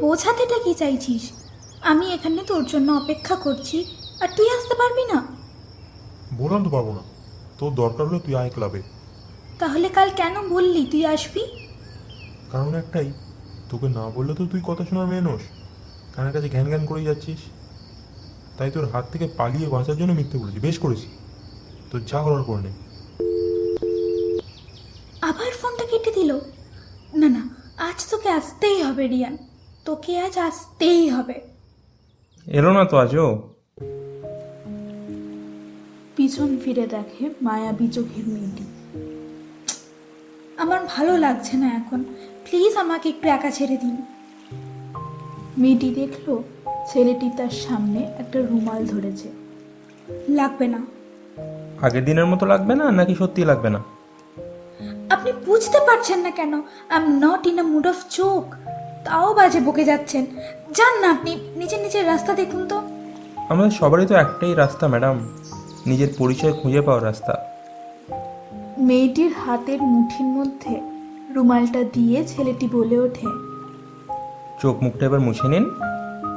বোঝাতেটা কি চাইছিস? আমি এখানে তোর জন্য অপেক্ষা করছি আর তুই আসতে পারবি না? বললাম তো পারব না। তোর দরকার হলে তুই আয় ক্লাবে। তাহলে কাল কেন বললি তুই আসবি? কারণ একটাই তোকে না বললে তো তুই কথা শোনার মেয়ে নোস। কানের কাছে ঘ্যান ঘ্যান করেই যাচ্ছিস। তাই তোর হাত থেকে পালিয়ে বাঁচার জন্য মিথ্যে বলেছি বেশ করেছি। তোর যা করার করে নে আবার ফোনটা কেটে দিল না না আজ তোকে আসতেই হবে রিয়ান। তোকে আজ আসতেই হবে। এলো না তো আজও? পিছন ফিরে দেখে মায়াবী চোখের মেয়েটি। আমার ভালো লাগছে না এখন। প্লিজ আমাকে একটু একা ছেড়ে দিন। মেয়েটি দেখল ছেলেটি তার সামনে একটা রুমাল ধরেছে। লাগবে না। আগের দিনের মতো লাগবে না নাকি সত্যি লাগবে না? আপনি বুঝতে পারছেন না কেন I am not in a mood of চোক তাও বাজে বকে যাচ্ছেন। যান না আপনি নিজের নিজের রাস্তা দেখুন তো। আমাদের সবারই তো একটাই রাস্তা ম্যাডাম। নিজের পরিচয় খুঁজে পাওয়ার রাস্তা। মেয়েটির হাতের মুঠির মধ্যে রুমালটা দিয়ে ছেলেটি বলে ওঠে চোখ মুখটা এবার মুছে নিন।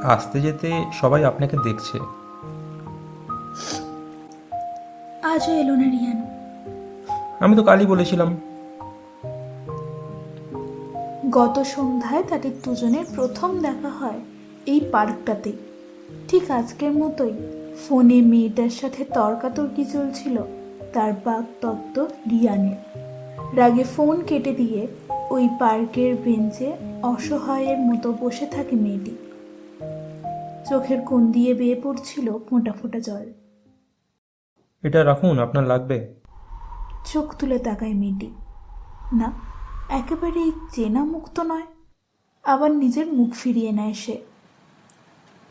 আসতে যেতে সবাই আপনাকে দেখছে। আজও এলো না রিয়ান। আমি তো কালই বলেছিলাম। গত সন্ধ্যায় তাদের দুজনের প্রথম দেখা হয় এই পার্কটাতেই ঠিক আজকের মতোই ফোনে মেয়েটার সাথে তর্কাতর্কি চলছিল তার বাক তত্ত্ব রিয়ানের। রাগে ফোন কেটে দিয়ে ওই পার্কের বেঞ্চে অসহায়ের মতো বসে থাকে মেয়েটি। চোখের কোণ দিয়ে বেয়ে পড়ছিল ফোঁটা ফোঁটা জল। এটা রাখুন আপনার লাগবে। চোখ তুলে তাকায় মেয়েটি। না একেবারেই চেনা মুখ তো নয় আবার নিজের মুখ ফিরিয়ে নেয় সে।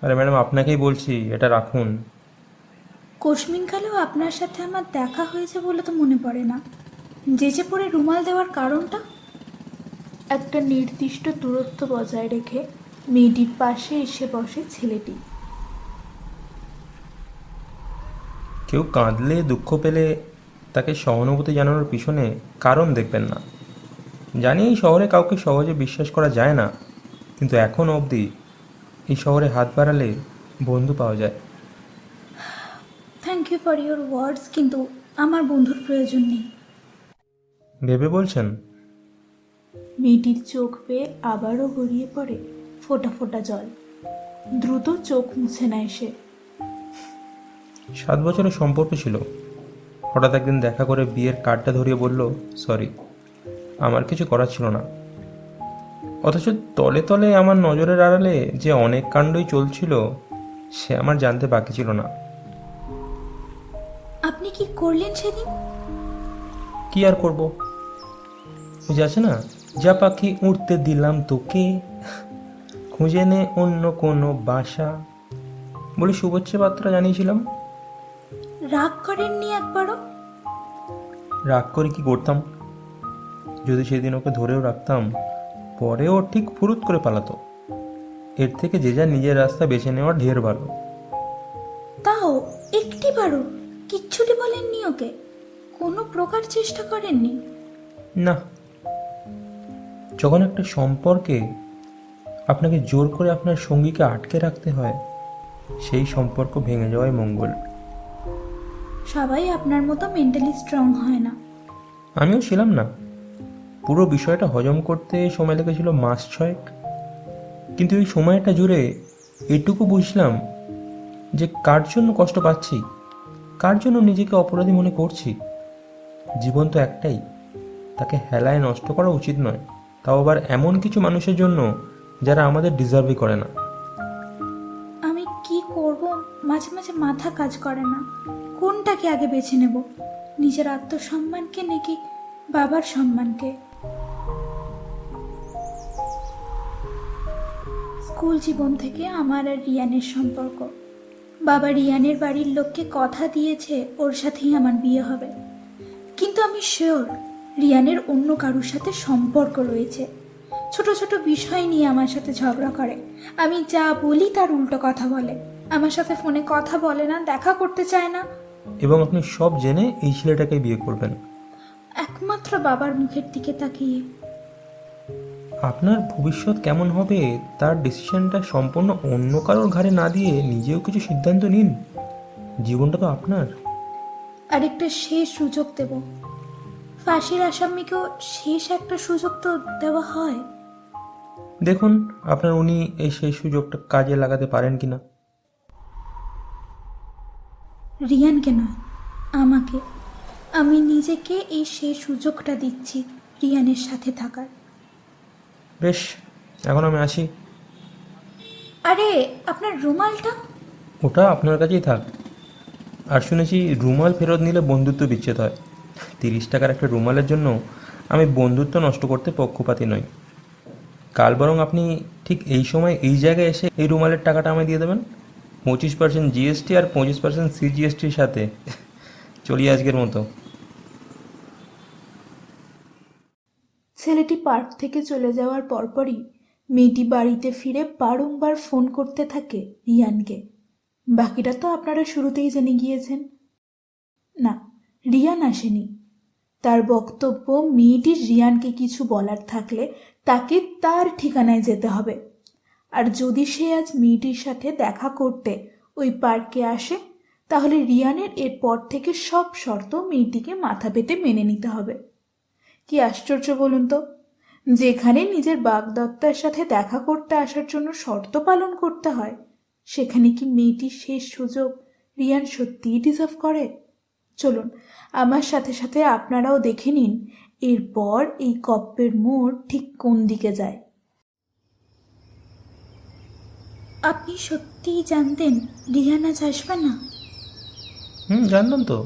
আরে ম্যাডাম আপনাকেই বলছি এটা রাখুন। কোশমিনকালেও আপনার সাথে আমার দেখা হয়েছে বলে তো মনে পড়ে না। যেচে পড়ে রুমাল দেওয়ার কারণটা? একটা নির্দিষ্ট দূরত্ব বজায় রেখে মেয়েটির পাশে এসে বসে ছেলেটি। কেউ কাঁদলে দুঃখ পেলে তাকে সহানুভূতি জানানোর পিছনে কারণ দেখবেন না। জানি এই শহরে কাউকে সহজে বিশ্বাস করা যায় না কিন্তু এখন অবধি এই শহরে হাত বাড়ালে বন্ধু পাওয়া যায়। Thank you for your words কিন্তু আমার বন্ধুর প্রয়োজন নেই। ভেবে বলছেন? মেয়েটির চোখ পেয়ে আবারও গড়িয়ে পড়ে ফোটা ফোটা জল। দ্রুত চোখ মুছে নেয় সে। সাত বছরের সম্পর্ক ছিল। হঠাৎ একদিন দেখা করে বিয়ের কার্ডটা ধরিয়ে বলল সরি। আমার কিছু করার ছিল না। অথচ তলে তলে আমার নজরের আড়ালে যে অনেক কাণ্ডই চলছিল সে আমার জানতে বাকি ছিল না। আপনি কি করলেন সেদিন? কি আর করব? ওই যে আছে না? যা পাখি উড়তে দিলাম তোকে খুঁজে নে অন্য কোনো বাসা। বলে শুভেচ্ছা বার্তা জানিয়েছিলাম। রাগ করেননি একবারও? রাগ করে কি করতাম? যদি সেদিন ওকে ধরেও রাখতাম পরে ও ঠিক ফুরুত করে পালাতো। এর থেকে যে যা নিজের রাস্তা বেছে নেওয়া ঢের ভালো। তাও একটিবারও কিচ্ছুটি বলেননি ওকে? কোনো প্রকার চেষ্টা করেননি? না। যখন একটা সম্পর্কে আপনাকে জোর করে আপনার সঙ্গীকে আটকে রাখতে হয় সেই সম্পর্ক ভেঙে যাওয়াই মঙ্গল। সবাই আপনার মতো মেন্টালি স্ট্রং হয় না। আমিও ছিলাম না। পুরো বিষয়টা হজম করতে সময় লেগেছিল মাস ছয়েক। কিন্তু এই সময়টা জুড়ে এটুকু বুঝলাম যে কার জন্য কষ্ট পাচ্ছি, কার জন্য নিজেকে অপরাধী মনে করছি? জীবন তো একটাই, তাকে হেলায় নষ্ট করা উচিত নয়। তাও আবার এমন কিছু মানুষের জন্য যারা আমাদের ডিজার্ভই করে না। আমি কি করব? মাঝে মাঝে মাথা কাজ করে না। কোনটাকে আগে বেছে নেব? নিজের আত্মসম্মানকে নাকি বাবার সম্মানকে? স্কুল জীবন থেকে আমার আর রিয়ানের সম্পর্ক। বাবা রিয়ানের বাড়ির লোককে কথা দিয়েছে, ওর সাথেই আমার বিয়ে হবে। কিন্তু আমি শিওর, রিয়ানের অন্য কারুর সাথে সম্পর্ক রয়েছে। ছোট ছোট বিষয় নিয়ে আমার সাথে ঝগড়া করে। আমি যা বলি তার উল্টো কথা বলে। আমার সাথে ফোনে কথা বলে না, দেখা করতে চায় না। এবং আপনি সব জেনে এই ছেলেটাকে বিয়ে করবেন। একমাত্র বাবার মুখের দিকে তাকিয়ে। আপনার ভবিষ্যৎ কেমন হবে তার ডিসিশনটা সম্পূর্ণ অন্য কারোর ঘাড়ে না দিয়ে নিজেও কিছু সিদ্ধান্ত নিন। জীবনটা তো আপনার। আরেকটা শেষ সুযোগ দেব। ফাঁসির আসামিকেও শেষ একটা সুযোগ তো দেওয়া হয়। দেখুন আপনার উনি এই সেই সুযোগটা কাজে লাগাতে পারেন কি না রিয়ানকে নয় আমাকে। আমি নিজেকে এই শেষ সুযোগটা দিচ্ছি রিয়ানের সাথে থাকার। বেশ এখন আমি আসি। আরে আপনার রুমালটা? ওটা আপনার কাছেই থাক। আর শুনেছি রুমাল ফেরত নিলে বন্ধুত্ব বিচ্ছেদ হয়। তিরিশ টাকার একটা রুমালের জন্য আমি বন্ধুত্ব নষ্ট করতে পক্ষপাতী নই। কাল বরং আপনি ঠিক এই সময় এই জায়গায় এসে এই রুমালের টাকাটা আমায় দিয়ে দেবেন। পঁচিশ পার্সেন্ট জিএসটি আর পঁচিশ পার্সেন্ট সিজিএসটির সাথে। চলি আজকের মতো ছেলেটি পার্ক থেকে চলে যাওয়ার পরপরই মেয়েটি বাড়িতে ফিরে বারংবার ফোন করতে থাকে রিয়ানকে। বাকিটা তো আপনারা শুরুতেই জেনে গিয়েছেন। না, রিয়ান আসেনি। তার বক্তব্য মেয়েটির রিয়ানকে কিছু বলার থাকলে তাকে তার ঠিকানায় যেতে হবে। আর যদি সে আজ মেয়েটির সাথে দেখা করতে ওই পার্কে আসে, তাহলে রিয়ানের এরপর থেকে সব শর্ত মেয়েটিকে মাথা পেতে মেনে নিতে হবে। কি আশ্চর্য বলুন তো? যেখানে নিজের বাগদত্তার সাথে দেখা করতে আসার জন্য শর্ত পালন করতে হয়, সেখানে কি মেয়েটির শেষ সুযোগ রিয়ান সত্যিই ডিজার্ভ করে? চলুন, আমার সাথে সাথে আপনারাও দেখে নিন, এরপর এই গপ্পের মোড় ঠিক কোন দিকে যায়। আপনি সত্যিই জানতেন রিয়ান আজ আসবে না? হুম জানলাম তো।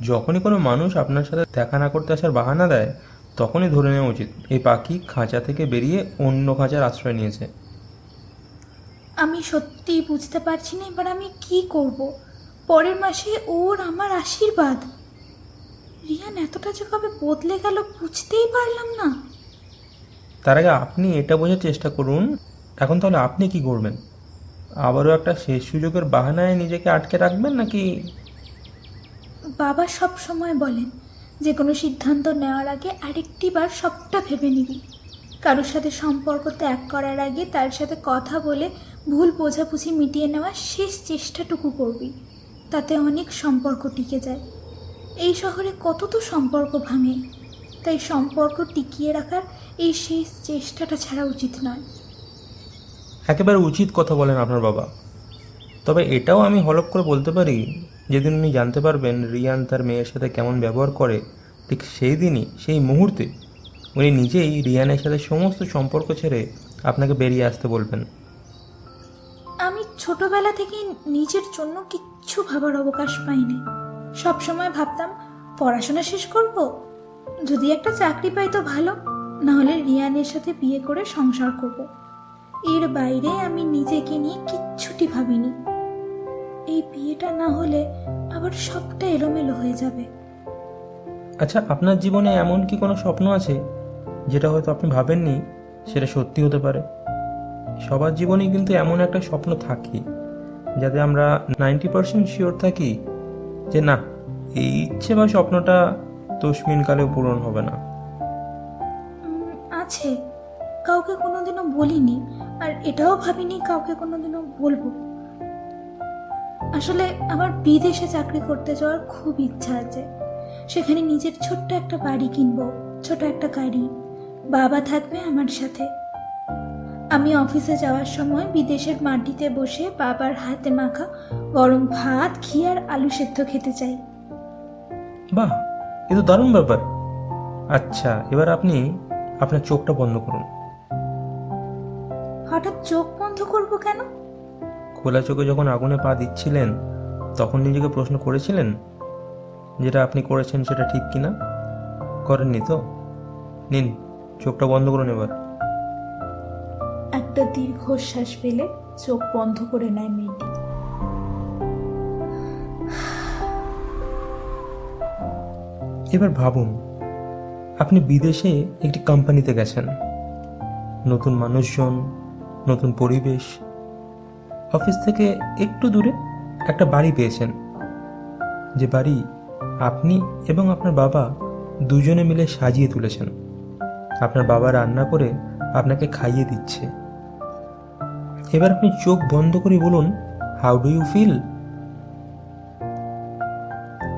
যখনই কোনো মানুষ আপনার সাথে দেখা না করতে আসার বাহানা দেয় তখনই ধরে নেওয়া উচিত এই পাখি খাঁচা থেকে বেরিয়ে অন্য খাঁচার আশ্রয় নিয়েছে। আমি সত্যিই বুঝতে পারছি না এবার আমি কি করব। পরের মাসে ওর আমার আশীর্বাদ। রিয়ান এতটা যে কবে বদলে গেল বুঝতেই পারলাম না। তার আগে আপনি এটা বোঝার চেষ্টা করুন এখন তাহলে আপনি কি করবেন? আবারও একটা শেষ সুযোগের বাহানায় নিজেকে আটকে রাখবেন নাকি? বাবা সব সময় বলেন যে কোনো সিদ্ধান্ত নেওয়ার আগে আরেকটি বার সবটা ভেবে নিবি। কারোর সাথে সম্পর্ক ত্যাগ করার আগে তার সাথে কথা বলে ভুল বোঝাবুঝি মিটিয়ে নেওয়ার শেষ চেষ্টাটুকু করবি। তাতে অনেক সম্পর্ক টিকে যায়। এই শহরে কত তো সম্পর্ক ভাঙে। তাই সম্পর্ক টিকিয়ে রাখার এই শেষ চেষ্টাটা ছাড়া উচিত নয়। একেবারে উচিত কথা বলেন আপনার বাবা। তবে এটাও আমি হলপ করে বলতে পারি যেদিন উনি জানতে পারবেন রিয়ান তার মেয়ের সাথে কেমন ব্যবহার করে, ঠিক সেই দিনই, সেই মুহূর্তে উনি নিজেই রিয়ানের সাথে সমস্ত সম্পর্ক ছেড়ে আপনাকে বেরিয়ে আসতে বলবেন। আমি ছোটবেলা থেকে নিজের জন্য কিচ্ছু ভাবার অবকাশ পাইনি। সব সময় ভাবতাম, পড়াশোনা শেষ করব? যদি একটা চাকরি পাই তো ভালো না হলে রিয়ানের সাথে বিয়ে করে সংসার করব। এর বাইরে আমি নিজেকে নিয়ে কিচ্ছুটি ভাবিনি। এই বিয়েটা না হলে আবার সবটা এলোমেলো হয়ে যাবে। আচ্ছা আপনার জীবনে এমন কি কোনো স্বপ্ন আছে যেটা হয়তো আপনি ভাবেননি সেটা সত্যি হতে পারে? সবার জীবনেই কিন্তু এমন একটা স্বপ্ন থাকে যাতে আমরা নাইনটি পার্সেন্ট শিওর থাকি যে না এই ইচ্ছে বা স্বপ্নটা তসমিন কালেও পূরণ হবে না। আছে। কাউকে কোনোদিনও বলিনি আর এটাও ভাবিনি কাউকে কোনোদিনও বলব। আসলে আমার বিদেশে চাকরি করতে যাওয়ার খুব ইচ্ছা আছে। সেখানে নিজের ছোট্ট একটা বাড়ি কিনবো ছোট একটা গাড়ি বাবা থাকবে আমার সাথে। আমি অফিসে যাওয়ার সময় বিদেশের মাটিতে বসে বাবার হাতে মাখা গরম ভাত ঘি আর আলু সেদ্ধ খেতে চাই। বাহ এ তো দারুণ ব্যাপার। আচ্ছা এবার আপনি আপনার চোখটা বন্ধ করুন। হঠাৎ চোখ বন্ধ করব কেন? খোলা চোখে যখন আগুনে পা দিচ্ছিলেন তখন নিজেকে প্রশ্ন করেছিলেন যেটা আপনি করেছেন সেটা ঠিক কিনা? করেননি তো? নিন চোখটা বন্ধ করুন এবার। একটা দীর্ঘশ্বাস ফেলে চোখ বন্ধ করে নেয় মেয়েটি। এবার ভাবুন আপনি বিদেশে একটি কোম্পানিতে গেছেন। নতুন মানুষজন নতুন পরিবেশ অফিস থেকে একটু দূরে একটা বাড়ি পেয়েছেন। যে বাড়ি আপনি এবং আপনার বাবা দুজনে মিলে সাজিয়ে তুলেছেন। আপনার বাবা রান্না করে আপনাকে খাইয়ে দিচ্ছে। এবার আপনি চোখ বন্ধ করে বলুন হাউ ডু ইউ ফিল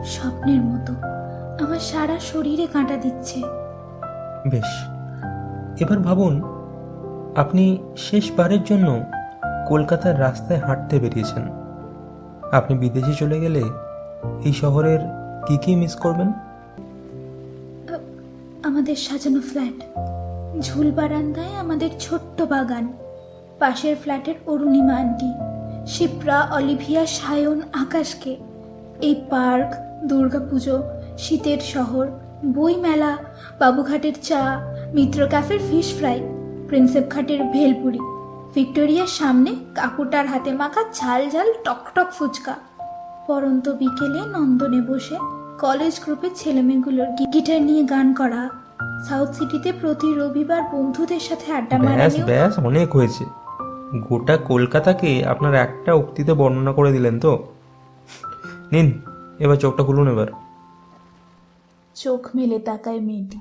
স্বপ্নের মতো আমার সারা শরীরে কাঁটা দিচ্ছে। বেশ। এবার ভাবুন আপনি শেষবারের জন্য কলকাতার রাস্তায় হাঁটতে বেরিয়েছেন। আপনি বিদেশে চলে গেলে এই শহরের কি কি মিস করবেন? আমাদের সাজানো ফ্ল্যাট ঝুল বারান্দায় আমাদের ছোট্ট বাগান, পাশের ফ্ল্যাটের অরুণিমা আন্টি, শিপ্রা, অলিভিয়া, সায়ন, আকাশকে, এই পার্ক, দুর্গাপুজো, শীতের শহর বইমেলা বাবুঘাটের চা, মিত্র ক্যাফের ফিশ ফ্রাই প্রিন্সেপ ঘাটের ভেলপুরি। ভিক্টোরিয়ার সামনে কাকুটার হাতে মাখা ঝাল ঝাল টকটক ফুচকা। পরন্ত বিকেলে নন্দনে বসে কলেজ গ্রুপের ছেলেমেয়েগুলোর গিটার নিয়ে গান করা। সাউথ সিটিতে প্রতি রবিবার বন্ধুদের সাথে আড্ডা মারা ব্যাস ব্যাস অনেক হয়েছে। গোটা কলকাতাকে আপনার একটা উক্তিতে বর্ণনা করে দিলেন তো? নিন এবার চোখটা খুলুন এবার। চোখ মেলে তাকায় মেয়েটি।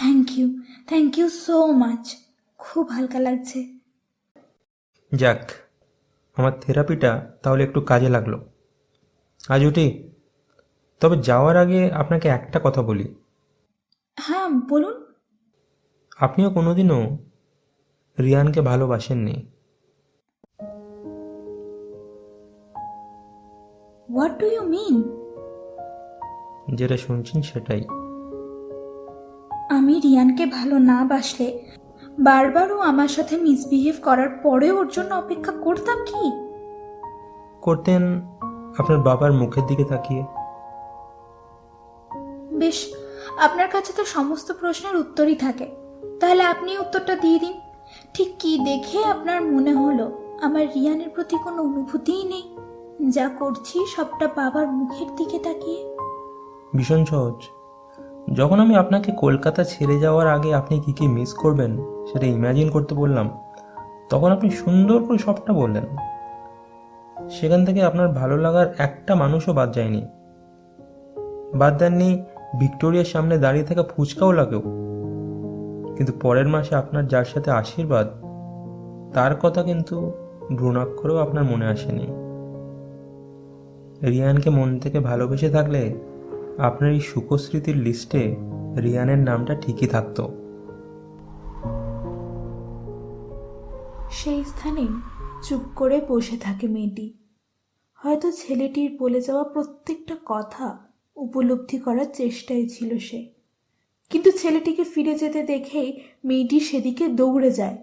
Thank you thank you so much খুব হালকা লাগছে। যাক আমার থেরাপিটা তাহলে একটু কাজে লাগল। আজ উঠি তবে যাওয়ার আগে আপনাকে একটা কথা বলি। হ্যাঁ বলুন। আপনিও কোনোদিনও রিয়ানকে ভালোবাসেননি। হোয়াট ডু ইউ মিন যেটা শুনছেন সেটাই। আমি রিয়ানকে ভালো না বাসলে। বারবারও আমার সাথে মিসবিহেভ করার পরেও ওর জন্য অপেক্ষা করতাম কি? করতেন আপনার বাবার মুখের দিকে তাকিয়ে। বেশ আপনার কাছে তো সমস্ত প্রশ্নের উত্তরই থাকে। তাহলে আপনি উত্তরটা দিয়ে দিন। ঠিক কি দেখে আপনার মনে হলো আমার রিয়ানের প্রতি কোনো অনুভূতিই নেই? যা করছি সবটা বাবার মুখের দিকে তাকিয়ে। ভীষণ সহজ। যখন আমি আপনাকে কলকাতা ছেড়ে যাওয়ার আগে আপনি কি কি মিস করবেন সেটা ইমাজিন করতে বললাম, তখন আপনি সুন্দর করে সবটা বললেন। সেখান থেকে আপনার ভালো লাগার একটা মানুষও বাদ যায়নি। বাদ দেননি ভিক্টোরিয়ার সামনে দাঁড়িয়ে থাকা ফুচকাও লাগেও। কিন্তু পরের মাসে আপনার যার সাথে আশীর্বাদ, তার কথা কিন্তু ভ্রূণাক্ষরেও আপনার মনে আসেনি। রিয়ানকে মন থেকে ভালোবেসে থাকলে আপনার এই সুখস্মৃতির লিস্টে রিয়ানের নামটা ঠিকই থাকতো। সেই স্থানে চুপ করে বসে থাকে মেয়েটি। হয়তো ছেলেটির বলে যাওয়া প্রত্যেকটা কথা উপলব্ধি করার চেষ্টায় ছিল সে। কিন্তু ছেলেটিকে ফিরে যেতে দেখেই মেয়েটি সেদিকে দৌড়ে যায়।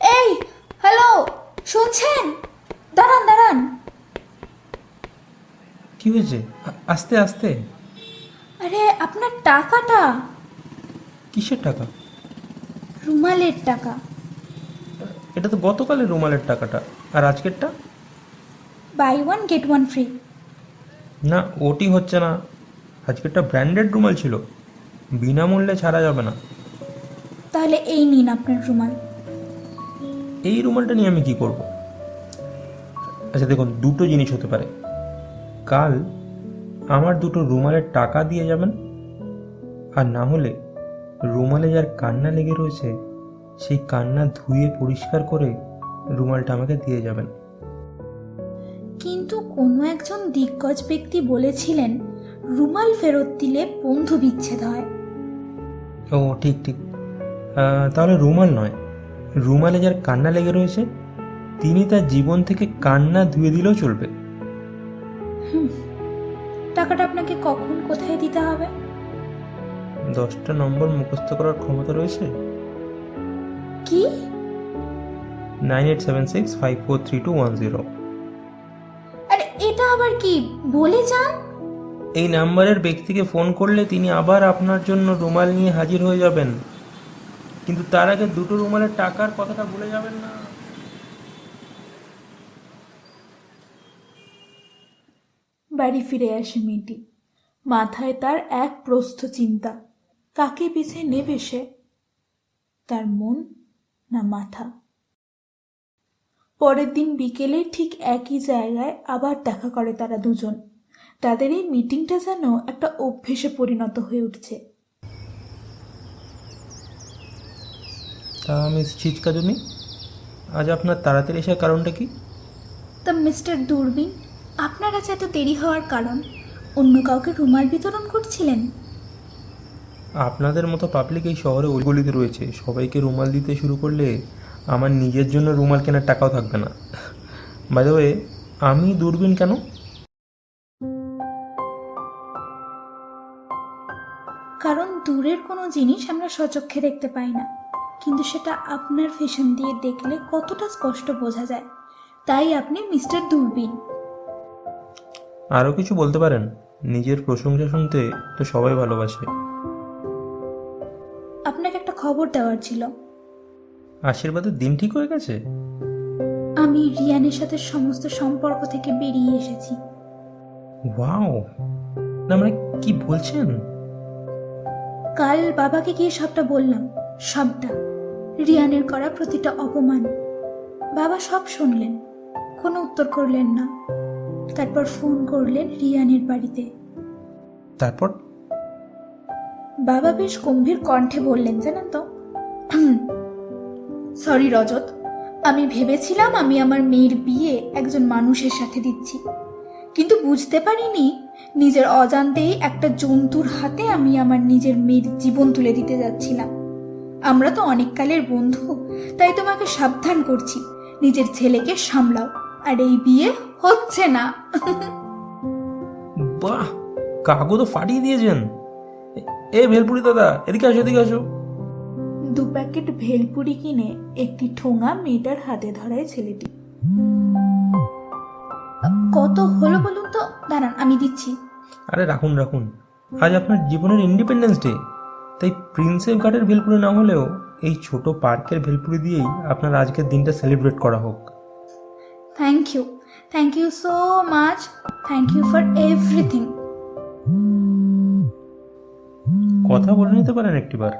এই হ্যালো শুনছেন? দাঁড়ান দাঁড়ান। কি হয়েছে? আস্তে আস্তে। আরে আপনার টাকাটা। কিসের টাকা? রুমালের টাকা। এটা তো গতকালের রুমালের টাকাটা। আর আজকেরটা? Buy one get one free. না ওটি হচ্ছে না। আজকেরটা ব্র্যান্ডেড রুমাল ছিল। বিনামূল্যে ছাড়া যাবে না। তাহলে এই নিন আপনার রুমাল। এই রুমালটা নিয়ে আমি কি করব? আচ্ছা দেখুন দুটো জিনিস হতে পারে। কাল আমার দুটো রুমালের টাকা দিয়ে যাবেন? আর না হলে রুমালে যার কান্না লেগে রয়েছে সেই কান্না ধুয়ে পরিষ্কার করে রুমালটা আমাকে দিয়ে যাবেন। কিন্তু কোনো একজন দিগ্গজ ব্যক্তি বলেছিলেন রুমাল ফেরত দিলে বন্ধু বিচ্ছেদ হয়। ও ঠিক ঠিক। তাহলে রুমাল নয় রুমালে যার কান্না লেগে রয়েছে তিনি তার জীবন থেকে কান্না ধুয়ে দিলেও চলবে। টাকাটা আপনাকে কখন কোথায় দিতে হবে? দশটা নম্বর মুখস্থ করার ক্ষমতা রয়েছে? কি? Nine eight seven six five four three two one zero. আরে এটা আবার কি? বলে যান। এই নাম্বারের ব্যক্তিকে ফোন করলে তিনি আবার আপনার জন্য রুমাল নিয়ে হাজির হয়ে যাবেন। কিন্তু তার আগে দুটো রুমালের টাকার কথাটা ভুলে যাবেন না। বাড়ি ফিরে আসে মেয়েটি মাথায় তার এক প্রস্থ চিন্তা। কাকে পিছে নেবে সে? তার মন না মাথা? পরের দিন বিকেলে ঠিক একই জায়গায় আবার দেখা করে তারা দুজন। তাদের এই মিটিংটা যেন একটা অভ্যেসে পরিণত হয়ে উঠছে। তা মিস চিচকাজুনি আজ আপনার তাড়াতাড়ি আসার কারণটা কি? তা মিস্টার দূরবীন আপনার কাছে এত দেরি হওয়ার কারণ অন্য কাউকে রুমাল বিতরণ করছিলেন? আপনাদের মতো পাবলিক এই শহরে ওইগুলিতে রয়েছে। সবাইকে রুমাল দিতে শুরু করলে আমার নিজের জন্য রুমাল কেনার টাকাও থাকবে না। বাই ওয়ে আমি দূরবীন কেন? কারণ দূরের কোনো জিনিস আমরা সচক্ষে দেখতে পাই না। কিন্তু সেটা আপনার ফ্যাশন দিয়ে দেখলে কতটা স্পষ্ট বোঝা যায়। তাই আপনি মিস্টার দূরবীন। আরও কিছু বলতে পারেন? নিজের প্রশংসা শুনতে তো সবাই ভালোবাসে। আপনাকে একটা খবর দেওয়ার ছিল। আশীর্বাদের দিন ঠিক হয়ে গেছে? আমি রিয়ানের সাথে সমস্ত সম্পর্ক থেকে বেরিয়ে এসেছি। ওয়াও! না মানে কি বলছেন? কাল বাবাকে গিয়ে সবটা বললাম সবটা। রিয়ানের করা প্রতিটা অপমান। বাবা সব শুনলেন কোনো উত্তর করলেন না। তারপর ফোন করলেন রিয়ানের বাড়িতে। তারপর? বাবা বেশ গম্ভীর কণ্ঠে বললেন জানেন তো? সরি রজত আমি ভেবেছিলাম আমি আমার মেয়ের বিয়ে একজন মানুষের সাথে দিচ্ছি। কিন্তু বুঝতে পারিনি নিজের অজান্তেই একটা জন্তুর হাতে আমি আমার নিজের মেয়ের জীবন তুলে দিতে যাচ্ছিলাম। আমরা তো অনেক কালের বন্ধু তাই তোমাকে সাবধান করছি নিজের ছেলেকে সামলাও আর এই বিয়ে হচ্ছে না। বাহ কাগজ তো ফাটিয়ে দিয়েছেন। এ- এ ভেলপুরি দাদা এদিকে আসো এদিকে আসো। দু প্যাকেট ভেলপুরি কিনে একটি ঠোঙা মেয়েটার হাতে ধরায় ছেলেটি। কত হলো বলুন তো? দাঁড়ান আমি দিচ্ছি। আরে রাখুন রাখুন। আজ আপনার জীবনের ইন্ডিপেন্ডেন্স ডে তাই প্রিন্সেপ ঘাটের ভেলপুরি না হলেও এই ছোট পার্কের ভেলপুরি দিয়েই আপনার আজকের দিনটা সেলিব্রেট করা হোক। Thank you thank you so much thank you for everything কথা বলে নিতে পারেন একটিবার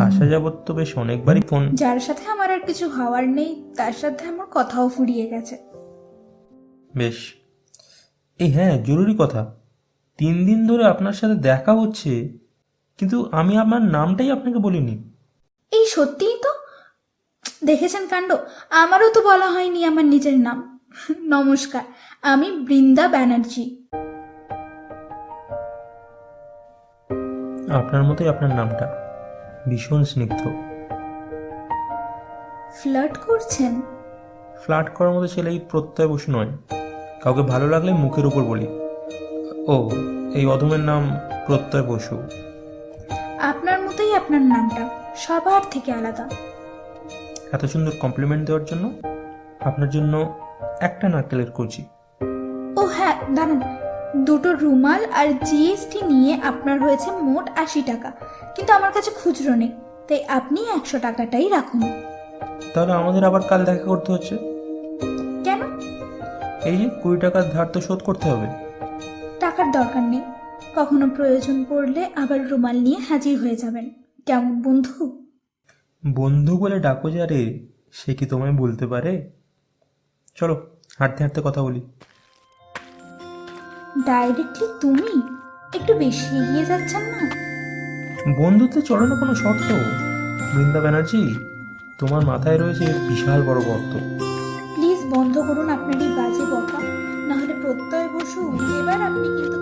আসা যাবত তো বেশ অনেকবারই ফোন। যার সাথে আমার আর কিছু হওয়ার নেই তার সাথে আমার কথাও ফুরিয়ে গেছে। বেশ। এই হ্যাঁ জরুরি কথা। তিন দিন ধরে আপনার সাথে দেখা হচ্ছে কিন্তু আমি আপনার নামটাই আপনাকে বলিনি। এই সত্যিই তো? দেখেছেন কাণ্ড? আমারও তো বলা হয়নি আমার নিজের নাম। নমস্কার আমি বৃন্দা ব্যানার্জি। আপনার মতোই আপনার নামটা। ভীষণ স্নিগ্ধ। ফ্লার্ট করছেন? ফ্লার্ট করার মতো ছেলে এই প্রত্যয় বসু নয়। কাউকে ভালো লাগলে মুখের উপর বলি। ও এই অধমের নাম প্রত্যয় বসু। আপনার মতোই আপনার নামটা সবার থেকে আলাদা। এত সুন্দর কমপ্লিমেন্ট দেওয়ার জন্য? আপনার জন্য একটা নারকেলের কুচি। ও হ্যাঁ দাঁড়ান। দুটো রুমাল আর জিএসটি নিয়ে আপনার হয়েছে মোট আশি টাকা। কিন্তু আমার কাছে খুচরো নেই তাই আপনি একশো টাকাটাই রাখুন। তাহলে আমাদের আবার কাল দেখা করতে হচ্ছে। কেন? এই যে কুড়ি টাকার ধার তো শোধ করতে হবে। টাকার দরকার নেই। কখনো প্রয়োজন পড়লে আবার রুমাল নিয়ে হাজির হয়ে যাবেন। কেমন বন্ধু? বন্ধু বলে ডাকো যারে সে কি তোমায় বলতে পারে? চলো। হাঁটতে হাঁটতে কথা বলি। ডাইরেক্টলি তুমি? একটু বেশি এগিয়ে যাচ্ছেন না? বন্ধুত্বে চলে না কোনো শর্ত? বৃন্দা ব্যানার্জি তোমার মাথায় রয়েছে বিশাল বড় গর্ত। প্লিজ বন্ধ করুন আপনার এই বাজে বকা। নাহলে প্রত্যয় বসু এবার আপনি কিন্তু